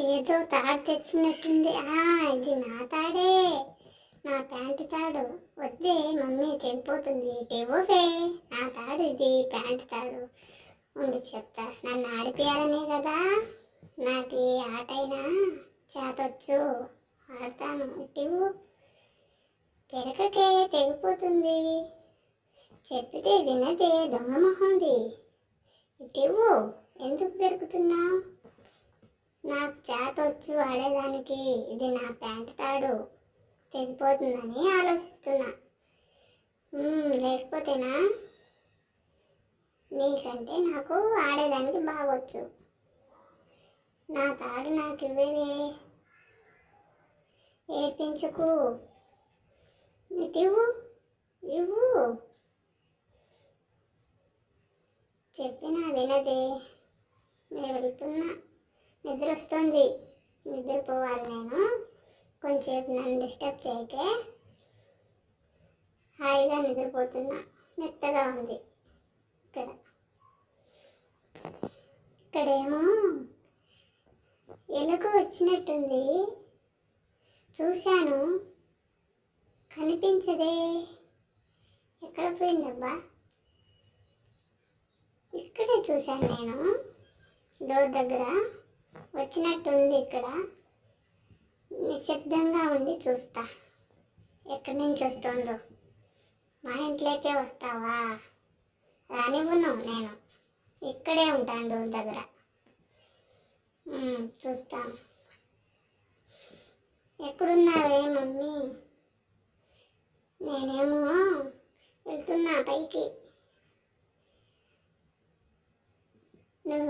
ఏదో తాడు తెచ్చినట్టుంది. ఆ, ఇది నా తాడే. నా ప్యాంటు తాడు. వద్దే మమ్మీ తెగిపోతుంది టేవోవే నా తాడు ఇది ప్యాంటు తాడు. ఉండి చెప్తా. నన్ను ఆడిపియాలనే కదా? నాకు ఏ ఆటైనా? చేతొచ్చు. ఆడతాను. ఇటివు పెరకకే తెగిపోతుంది. చెప్పితే వినదే దొంగ మొహంది. ఇటివు ఎందుకు పెరుగుతున్నావు చేతొచ్చు ఆడేదానికి ఇది నా ప్యాంట్ తాడు తెగిపోతుందని ఆలోచిస్తున్నా. లేకపోతేనా? నీకంటే నాకు ఆడేదానికి బాగొచ్చు. నా తాడు నాకు ఇవ్వవే? ఏడ్పించుకు. ఇవ్వు ఇవ్వు. చెప్పినా వినదే. నేను వెళ్తున్నా. నిద్ర వస్తుంది నిద్రపోవాలి నేను. కొంచెంసేపు నన్ను డిస్టర్బ్ చేయకే హాయిగా నిద్రపోతున్నా. మెత్తగా ఉంది. ఇక్కడ. ఇక్కడేమో ఎలుక వచ్చినట్టుంది. చూశాను. కనిపించదే. ఎక్కడ పోయిందబ్బా? ఇక్కడే చూశాను నేను. డోర్ దగ్గర. వచ్చినట్టుంది ఇక్కడ. నిశ్శబ్దంగా ఉండి చూస్తా. ఎక్కడి నుంచి వస్తుందో. మా ఇంట్లోకే వస్తావా? రానివ్వను నేను. ఇక్కడే ఉంటాను డోర్ దగ్గర. ఉమ్, చూస్తాను ఎక్కడున్నావే మమ్మీ? నేనేమో వెళ్తున్నా పైకి. నువ్వు